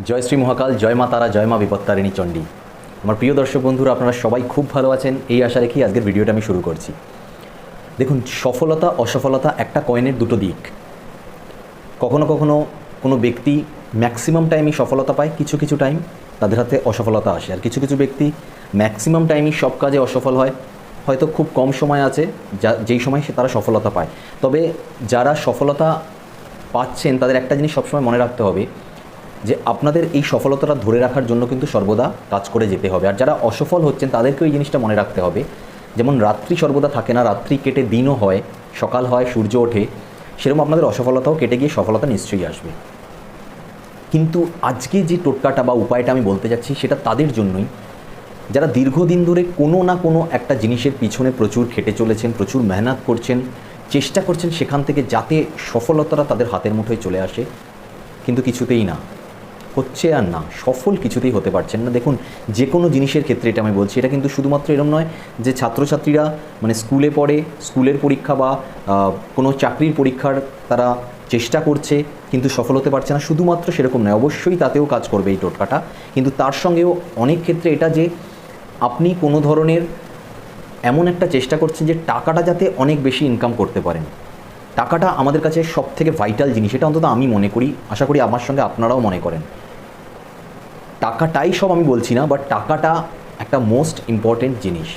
জয় শ্রী মহাকাল, জয় মা তারা, জয় মা বিপত্তারিণী চণ্ডী। আমার প্রিয় দর্শক বন্ধুরা, আপনারা সবাই খুব ভালো আছেন, এই আশা রেখেই আজকের ভিডিওটা আমি শুরু করছি। দেখুন, সফলতা, অসফলতা একটা কয়েনের দুটো দিক। কখনো কখনো কোনো ব্যক্তি ম্যাক্সিমাম টাইমই সফলতা পায়, কিছু কিছু টাইম তাদের হাতে অসফলতা আসে। আর কিছু কিছু ব্যক্তি ম্যাক্সিমাম টাইমই সব কাজে অসফল হয়। হয়তো খুব কম সময় আছে, যা, যেই সময় সে তারা সফলতা পায়। তবে যারা সফলতা পাচ্ছেন, তাদের একটা জিনিস সবসময় মনে রাখতে হবে যে আপনাদের এই সফলতাটা ধরে রাখার জন্য কিন্তু সর্বদা কাজ করে যেতে হবে। আর যারা অসফল হচ্ছেন, তাদেরকেও এই জিনিসটা মনে রাখতে হবে। যেমন রাত্রি সর্বদা থাকে না, রাত্রি কেটে দিনও হয়, সকাল হয়, সূর্য ওঠে, সেরকম আপনাদের অসফলতাও কেটে গিয়ে সফলতা নিশ্চয়ই আসবে। কিন্তু আজকে যে টোটকাটা বা উপায়টা আমি বলতে যাচ্ছি, সেটা তাদের জন্যই। যারা দীর্ঘদিন ধরে কোনো না কোনো একটা জিনিসের পিছনে প্রচুর খেটে চলেছেন, প্রচুর মেহনত করছেন, চেষ্টা করছেন সেখান থেকে যাতে সফলতাটা তাদের হাতের মুঠোয় চলে আসে, কিন্তু কিছুতেই না। হচ্ছে আর না, সফল কিছুতেই হতে পারছেন না। দেখুন যে কোনো জিনিসের ক্ষেত্রে এটা আমি বলছি, এটা কিন্তু শুধুমাত্র এরম নয় যে ছাত্রছাত্রীরা মানে স্কুলে পড়ে, স্কুলের পরীক্ষা বা কোনো চাকরির পরীক্ষার তারা চেষ্টা করছে, কিন্তু সফল হতে পারছে না। শুধুমাত্র সেরকম নয়, অবশ্যই তাতেও কাজ করবে এই টোটকাটা। কিন্তু তার সঙ্গেও অনেক ক্ষেত্রে এটা যে আপনি কোনো ধরনের এমন একটা চেষ্টা করছেন যে টাকাটা যাতে অনেক বেশি ইনকাম করতে পারেন। টাকাটা আমাদের কাছে সব থেকে ভাইটাল জিনিস, এটা অন্তত আমি মনে করি, আশা করি আমার সঙ্গে আপনারাও মনে করেন। টাকাটাই সব আমি বলছি না বাট টাকাটা একটা মোস্ট ইম্পর্টেন্ট জিনিস।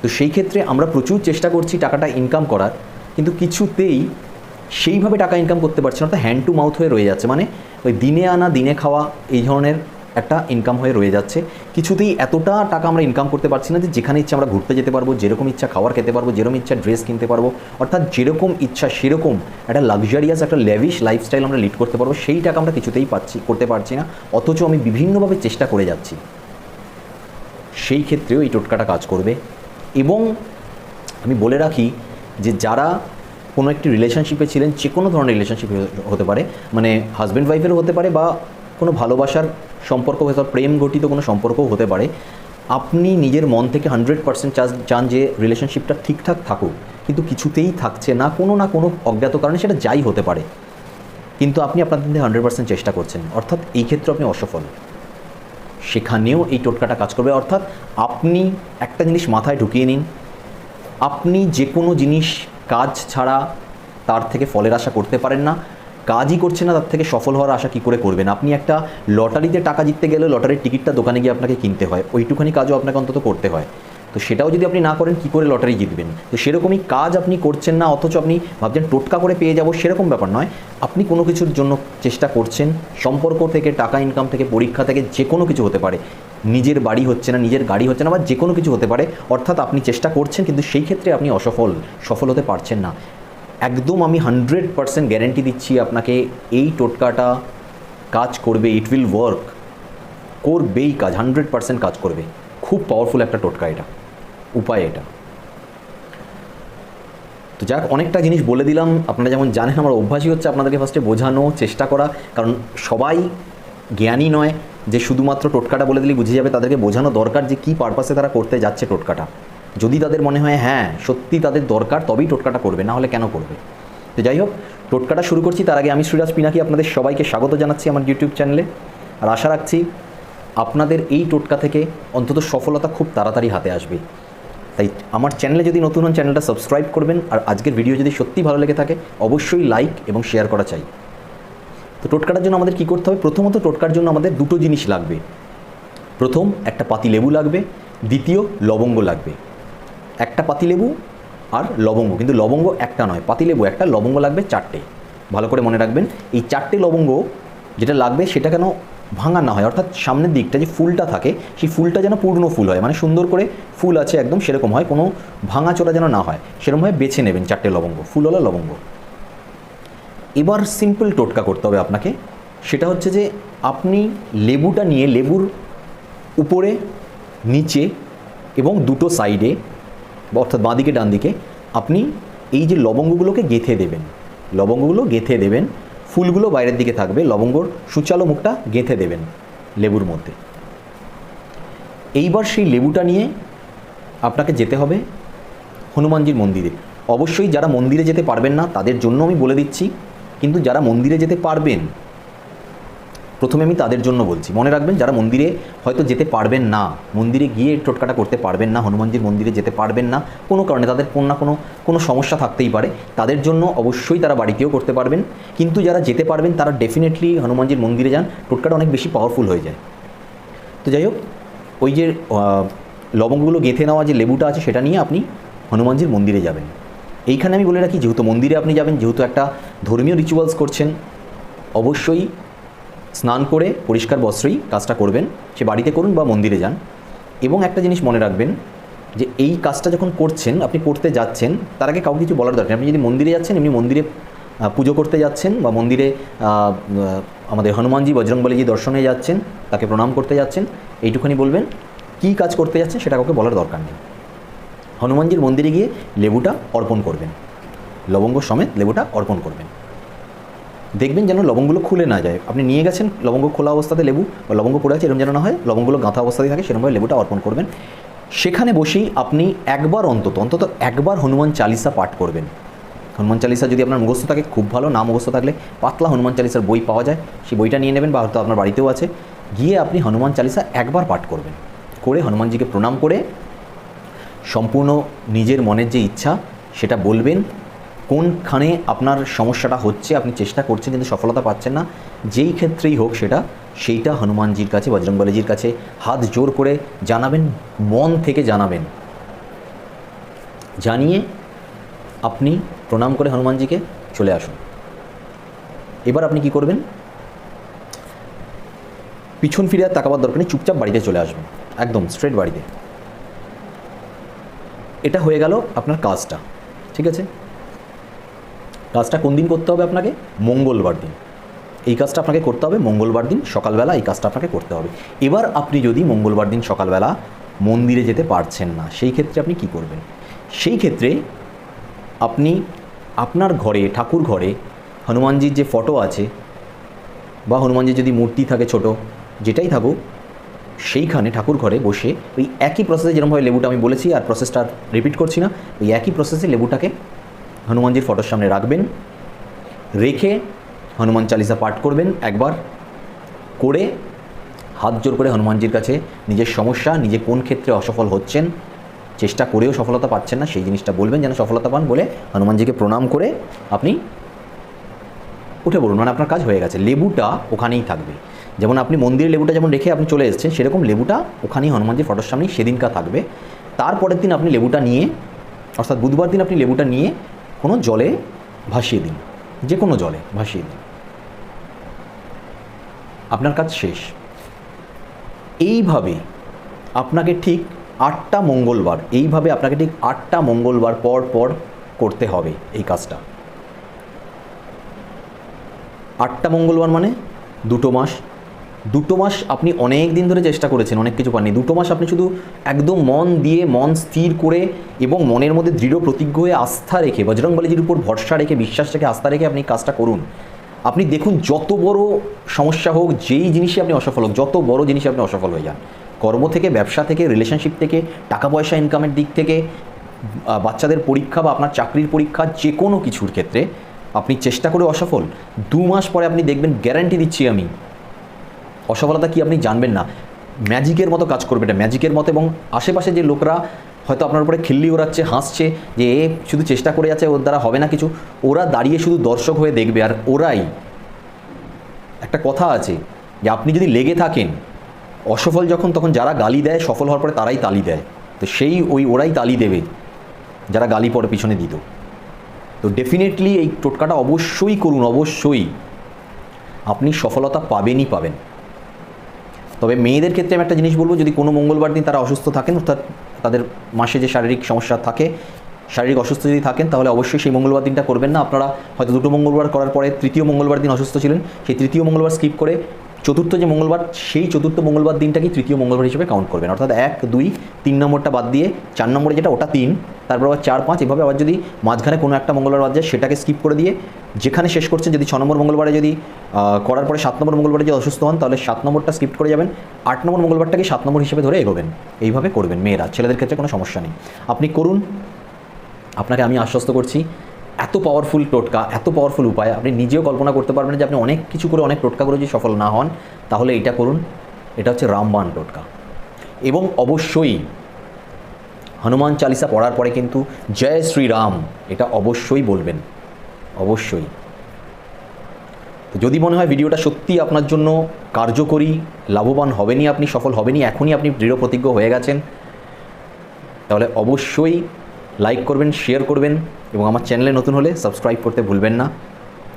তো সেই ক্ষেত্রে আমরা প্রচুর চেষ্টা করছি টাকাটা ইনকাম করার, কিন্তু কিছুতেই সেইভাবে টাকা ইনকাম করতে পারছি না, অর্থাৎ হ্যান্ড টু মাউথ হয়ে রয়ে যাচ্ছে। মানে ওই দিনে আনা, দিনে খাওয়া, এই ধরনের একটা ইনকাম হয়ে রয়ে যাচ্ছে। কিছুতেই এতটা টাকা আমরা ইনকাম করতে পারছি না যে যেখানে ইচ্ছা আমরা ঘুরতে যেতে পারব, যেরকম ইচ্ছা খাবার খেতে পারব, যেরকম ইচ্ছা ড্রেস কিনতে পারব, অর্থাৎ যেরকম ইচ্ছা সেরকম একটা লাক্সারিয়াস একটা লেভিশ লাইফস্টাইল আমরা লিড করতে পারব, সেই টাকা আমরা কিছুতেই পাচ্ছি, করতে পারছি না। অথচ আমি বিভিন্নভাবে চেষ্টা করে যাচ্ছি। সেই ক্ষেত্রেও এই টোটকাটা কাজ করবে। এবং আমি বলে রাখি যে যারা কোনো একটি রিলেশনশিপে ছিলেন, যে কোনো ধরনের রিলেশনশিপ হতে পারে মানে হাজব্যান্ড ওয়াইফেরও হতে পারে বা কোনো ভালোবাসার সম্পর্ক হতে প্রেম ঘটিত কোনো সম্পর্কও হতে পারে, আপনি নিজের মন থেকে হান্ড্রেড পার্সেন্ট চান যে রিলেশনশিপটা ঠিকঠাক থাকুক, কিন্তু কিছুতেই থাকছে না, কোনো না কোনো অজ্ঞাত কারণে সেটা যাই হতে পারে। কিন্তু আপনি আপনার থেকে হান্ড্রেড পার্সেন্ট চেষ্টা করছেন, অর্থাৎ এই ক্ষেত্রে আপনি অসফল। সেখানেও এই টোটকাটা কাজ করবে, অর্থাৎ আপনি একটা জিনিস মাথায় ঢুকিয়ে নিন, আপনি যে কোনো জিনিস কাজ ছাড়া তার থেকে ফলের আশা করতে পারেন না কাজই করছে না, তার থেকে সফল হওয়ার আশা কী করে করবেন? আপনি একটা লটারিতে টাকা জিততে গেলে লটারির টিকিটটা দোকানে গিয়ে আপনাকে কিনতে হয়, ওইটুখানি কাজও আপনাকে অন্তত করতে হয়। তো সেটাও যদি আপনি না করেন, কী করে লটারি জিতবেন? তো সেরকমই কাজ আপনি করছেন না, অথচ আপনি ভাবছেন টোটকা করে পেয়ে যাব, সেরকম ব্যাপার নয়। আপনি কোনো কিছুর জন্য চেষ্টা করছেন, সম্পর্ক থেকে, টাকা ইনকাম থেকে, পরীক্ষা থেকে, যে কোনো কিছু হতে পারে। নিজের বাড়ি হচ্ছে না, নিজের গাড়ি হচ্ছে না, বা যে কোনো কিছু হতে পারে। অর্থাৎ আপনি চেষ্টা করছেন, কিন্তু সেই ক্ষেত্রে আপনি অসফল, সফল হতে পারছেন না। একদম আমি হান্ড্রেড পারসেন্ট গ্যারেন্টি দিচ্ছি আপনাকে এই টোটকাটা কাজ করবে ইট উইল ওয়ার্ক করবেই কাজ হান্ড্রেড পারসেন্ট কাজ করবে। খুব পাওয়ারফুল একটা টোটকা এটা। উপায় এটা। তো যাক, অনেকটা জিনিস বলে দিলাম। আপনারা যেমন জানেন, আমার অভ্যাসই হচ্ছে আপনাদেরকে ফার্স্টে বোঝানো, চেষ্টা করা। কারণ সবাই জ্ঞানী নয় যে শুধুমাত্র টোটকাটা বলে দিলেই বুঝে যাবে। তাদেরকে বোঝানো দরকার যে কী পারপাসে তারা করতে যাচ্ছে টোটকাটা। যদি তাদের মনে হয় হ্যাঁ সত্যি তাদের দরকার, তবেই টোটকাটা করবে। না হলে কেন করবে? তো যাই হোক, টোটকাটা শুরু করছি। তার আগে আমি শ্রীরাজ পিনাকি আপনাদের সবাইকে স্বাগত জানাচ্ছি আমার ইউটিউব চ্যানেলে আর আশা রাখছি, আপনাদের এই টোটকা থেকে অন্তত সফলতা খুব তাড়াতাড়ি হাতে আসবে। তাই আমার চ্যানেলে যদি নতুন হন চ্যানেলটা সাবস্ক্রাইব করবেন। আর আজকের ভিডিও যদি সত্যি ভালো লেগে থাকে, অবশ্যই লাইক এবং শেয়ার করা চাই। তো টোটকাটার জন্য আমাদের কী করতে হবে? প্রথমত টোটকার জন্য আমাদের দুটো জিনিস লাগবে। প্রথম, একটা পাতি লেবু লাগবে। দ্বিতীয়, লবঙ্গ লাগবে। একটা পাতিলেবু আর লবঙ্গ, কিন্তু লবঙ্গ একটা নয়, পাতিলেবু একটা, লবঙ্গ লাগবে চারটে। ভালো করে মনে রাখবেন, এই চারটে লবঙ্গ যেটা লাগবে সেটা কেন ভাঙা না হয়, অর্থাৎ সামনের দিকটা যে ফুলটা থাকে, সেই ফুলটা যেন পূর্ণ ফুল হয় মানে সুন্দর করে ফুল আছে একদম সেরকম হয়, কোনো ভাঙা চোরা যেন না হয় সেরকমভাবে বেছে নেবেন চারটে লবঙ্গ ফুলওয়ালা লবঙ্গ। এবার সিম্পল টোটকা করতে হবে আপনাকে, সেটা হচ্ছে যে আপনি লেবুটা নিয়ে লেবুর উপরে, নিচে এবং দুটো সাইডে অর্থাৎ বাঁদিকে ডান দিকে আপনি এই যে লবঙ্গগুলোকে গেঁথে দেবেন, লবঙ্গগুলো গেঁথে দেবেন, ফুলগুলো বাইরের দিকে থাকবে, লবঙ্গর সুচালো মুখটা গেঁথে দেবেন লেবুর মধ্যে। এইবার সেই লেবুটা নিয়ে আপনাকে যেতে হবে হনুমানজির মন্দিরে। অবশ্যই যারা মন্দিরে যেতে পারবেন না, তাদের জন্য আমি বলে দিচ্ছি, কিন্তু যারা মন্দিরে যেতে পারবেন প্রথমে আমি তাদের জন্য বলছি। মনে রাখবেন, যারা মন্দিরে হয়তো যেতে পারবেন না, মন্দিরে গিয়ে টোটকাটা করতে পারবেন না, হনুমানজির মন্দিরে যেতে পারবেন না, কোনো কারণে তাদের কোনো না কোনো কোনো সমস্যা থাকতেই পারে, তাদের জন্য অবশ্যই তারা বাড়িতেও করতে পারবেন। কিন্তু যারা যেতে পারবেন, তারা ডেফিনেটলি হনুমানজির মন্দিরে যান, টোটকাটা অনেক বেশি পাওয়ারফুল হয়ে যায়। তো যাই হোক, ওই যে লবঙ্গগুলো গেঁথে নেওয়া যে লেবুটা আছে, সেটা নিয়ে আপনি হনুমানজির মন্দিরে যাবেন। এইখানে আমি বলে রাখি, যেহেতু মন্দিরে আপনি যাবেন, যেহেতু একটা ধর্মীয় রিচুয়ালস করছেন, অবশ্যই স্নান করে পরিষ্কার বস্ত্রই কাজটা করবেন, সে বাড়িতে করুন বা মন্দিরে যান। এবং একটা জিনিস মনে রাখবেন যে এই কাজটা যখন করছেন, আপনি করতে যাচ্ছেন, তার আগে কাউকে কিছু বলার দরকার। আপনি যদি মন্দিরে যাচ্ছেন, এমনি মন্দিরে পুজো করতে যাচ্ছেন বা মন্দিরে আমাদের হনুমানজি বজরংবলীজি দর্শনে যাচ্ছেন, তাকে প্রণাম করতে যাচ্ছেন, এইটুখানি বলবেন, কী কাজ করতে যাচ্ছেন সেটা কাউকে বলার দরকার নেই। হনুমানজির মন্দিরে গিয়ে লেবুটা অর্পণ করবেন। লবঙ্গ সমেত লেবুটা অর্পণ করবেন। দেখবেন যেন লবঙ্গগুলো খুলে না যায়। আপনি নিয়ে গেছেন লবঙ্গ খোলা অবস্থাতে লেবু বা লবঙ্গ পড়ে আছে এরকম যেন না হয়, লবঙ্গগুলো গাঁথা অবস্থাতেই থাকে সেরকমভাবে লেবুটা অর্পণ করবেন। সেখানে বসেই আপনি একবার অন্তত অন্তত একবার হনুমান চালিসা পাঠ করবেন। হনুমান চালিসা যদি আপনার মুখস্থ থাকে, খুব ভালো, না মুখস্থ থাকলে পাতলা হনুমান চালিসার বই পাওয়া যায় সেই বইটা নিয়ে নেবেন বা হয়তো আপনার বাড়িতেও আছে। গিয়ে আপনি হনুমান চালিসা একবার পাঠ করবেন। করে হনুমানজিকে প্রণাম করে সম্পূর্ণ নিজের মনের যে ইচ্ছা, সেটা বলবেন কোনখানে আপনার সমস্যাটা হচ্ছে, আপনি চেষ্টা করছেন কিন্তু সফলতা পাচ্ছেন না, যেই ক্ষেত্রেই হোক সেটা, সেইটা হনুমানজির কাছে বজরংবলীজির কাছে হাত জোর করে জানাবেন, মন থেকে জানাবেন। জানিয়ে আপনি প্রণাম করে হনুমানজিকে চলে আসুন। এবার আপনি কি করবেন? পিছন ফিরে আর তাকাবার দরকার নেই, চুপচাপ বাড়িতে চলে আসবেন, একদম স্ট্রেট বাড়িতে। এটা হয়ে গেল আপনার কাজটা, ঠিক আছে? কাজটা কোন দিন করতে হবে আপনাকে? মঙ্গলবার দিন। এই কাজটা আপনাকে করতে হবে মঙ্গলবার দিন সকালবেলা, এই কাজটা আপনাকে করতে হবে। এবার আপনি যদি মঙ্গলবার দিন সকালবেলা মন্দিরে যেতে পারছেন না, সেই ক্ষেত্রে আপনি কি করবেন? সেই ক্ষেত্রে আপনি আপনার ঘরে, ঠাকুর ঘরে হনুমানজির যে ফটো আছে বা হনুমানজির যদি মূর্তি থাকে ছোট, যেটাই থাকুক, সেইখানে ঠাকুর ঘরে বসে ওই একই প্রসেসে যেরকমভাবে লেবুটা আমি বলেছি আর প্রসেসটা রিপিট করছি না, ওই একই প্রসেসে লেবুটাকে হনুমানজির ফটোর সামনে রাখবেন, রেখে হনুমান চালিসা পাঠ করবেন একবার, করে হাত জোর করে হনুমানজির কাছে নিজের সমস্যা, নিজে কোন ক্ষেত্রে অসফল হচ্ছেন, চেষ্টা করেও সফলতা পাচ্ছেন না, সেই জিনিসটা বলবেন যেন সফলতা পান বলে হনুমানজিকে প্রণাম করে আপনি উঠে পড়ুন। মানে আপনার কাজ হয়ে গেছে। লেবুটা ওখানেই থাকবে। যেমন আপনি মন্দিরে লেবুটা যেমন রেখে আপনি চলে এসেছেন, সেরকম লেবুটা ওখানেই হনুমানজির ফটোর সামনেই সেদিনকা থাকবে। তারপরের দিন আপনি লেবুটা নিয়ে, অর্থাৎ বুধবার দিন আপনি লেবুটা নিয়ে কোনো জলে ভাসিয়ে দিন, যে কোনো জলে ভাসিয়ে দিন। আপনার কাজ শেষ। এইভাবে আপনাকে ঠিক আটটা মঙ্গলবার, এইভাবে আপনাকে ঠিক আটটা মঙ্গলবার পর পর করতে হবে এই কাজটা। আটটা মঙ্গলবার মানে দুটো মাস দুটো মাস আপনি অনেক দিন ধরে চেষ্টা করেছেন, অনেক কিছু পাননি। দুটো মাস আপনি শুধু একদম মন দিয়ে, মন স্থির করে এবং মনের মধ্যে দৃঢ় প্রতিজ্ঞ হয়ে আস্থা রেখে, বজরংবলীজির উপর ভরসা রেখে, বিশ্বাস রেখে, আস্থা রেখে আপনি কাজটা করুন। আপনি দেখুন, যত বড় সমস্যা হোক, যেই জিনিসই আপনি অসফল হোক, যত বড় জিনিসে আপনি অসফল হয়ে যান, কর্ম থেকে, ব্যবসা থেকে রিলেশনশিপ থেকে, টাকা পয়সা ইনকামের দিক থেকে বাচ্চাদের পরীক্ষা বা আপনার চাকরির পরীক্ষা, যে কোনো কিছুর ক্ষেত্রে আপনি চেষ্টা করে অসফল। দু মাস পরে আপনি দেখবেন গ্যারান্টি দিচ্ছি আমি অসফলতা কি আপনি জানবেন না? ম্যাজিকের মতো কাজ করবে এটা, ম্যাজিকের মতো এবং আশেপাশে যে লোকরা হয়তো আপনার উপরে খিল্লি ওড়াচ্ছে, হাসছে যে, এ, শুধু চেষ্টা করে যাচ্ছে ওর দ্বারা হবে না কিছু। ওরা দাঁড়িয়ে শুধু দর্শক হয়ে দেখবে আর ওরাই। একটা কথা আছে যে, আপনি যদি লেগে থাকেন, অসফল যখন, তখন যারা গালি দেয়, সফল হওয়ার পরে তারাই তালি দেয়। তো সেই ওই ওরাই তালি দেবে, যারা গালি পরে পিছনে দিত। তো ডেফিনেটলি এই টোটকাটা অবশ্যই করুন, অবশ্যই। আপনি সফলতা পাবেনই পাবেন। তবে মেয়েদের ক্ষেত্রে আমি একটা জিনিস বলব, যদি কোনো মঙ্গলবার দিন তারা অসুস্থ থাকেন, অর্থাৎ তাদের মাসে যে শারীরিক সমস্যা থাকে, শারীরিক অসুস্থ যদি থাকেন, তাহলে অবশ্যই সেই মঙ্গলবার দিনটা করবেন না। আপনারা হয়তো দুটো মঙ্গলবার করার পরে তৃতীয় মঙ্গলবার দিন অসুস্থ ছিলেন, সেই তৃতীয় মঙ্গলবার স্কিপ করে চতুর্থ যে মঙ্গলবার, সেই চতুর্থ মঙ্গলবার দিনটাকেই তৃতীয় মঙ্গলবার হিসেবে কাউন্ট করবেন? অর্থাৎ এক, দুই, তিন নম্বরটা বাদ দিয়ে চার নম্বরে যেটা ওটা তিন, তারপর আবার চার, পাঁচ, এভাবে আবার যদি মাঝখানে কোনো একটা মঙ্গলবার বাদ যায়, সেটাকে স্কিপ করে দিয়ে যেখানে শেষ করছেন, যদি ছ নম্বর মঙ্গলবারে যদি করার পরে সাত নম্বর মঙ্গলবারে যদি অসুস্থ হন, তাহলে সাত নম্বরটা স্কিপ করে যাবেন। আট নম্বর মঙ্গলবারটাকে সাত নম্বর হিসেবে ধরে এগোবেন। এইভাবে করবেন মেয়েরা। ছেলেদের ক্ষেত্রে কোনো সমস্যা নেই। আপনি করুন। আপনাকে আমি আশ্বস্ত করছি এত পাওয়ারফুল টোটকা, এত পাওয়ারফুল উপায়, আপনি নিজেও কল্পনা করতে পারবেন যে আপনি অনেক কিছু করে অনেক টোটকা করে যদি সফল না হন, তাহলে এটা করুন, এটা হচ্ছে রামবান টোটকা। এবং অবশ্যই হনুমান চালিসা পড়ার পরে কিন্তু জয় শ্রীরাম, এটা অবশ্যই বলবেন, অবশ্যই। যদি মনে হয় ভিডিওটা সত্যি আপনার জন্য কার্যকরী, লাভবান হবেনি আপনি, সফল হবেনি এখনই আপনি দৃঢ় প্রতিজ্ঞ হয়ে গেছেন, তাহলে অবশ্যই লাইক করবেন শেয়ার করবেন এবং আমার চ্যানেলে নতুন হলে সাবস্ক্রাইব করতে ভুলবেন না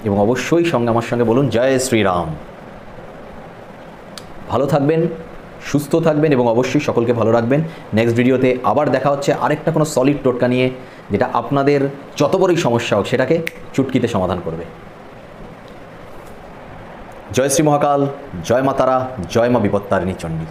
এবং অবশ্যই সঙ্গে আমার সঙ্গে বলুন, জয় শ্রীরাম। ভালো থাকবেন, সুস্থ থাকবেন এবং অবশ্যই সকলকে ভালো রাখবেন। নেক্সট ভিডিওতে আবার দেখা হচ্ছে আরেকটা কোনো সলিড টোটকা নিয়ে, যেটা আপনাদের যত বড়ই সমস্যা হোক সেটাকে চুটকিতে সমাধান করবে। জয় শ্রী মহাকাল, জয় মা তারা, জয় মা বিপত্তারিণী চণ্ডী।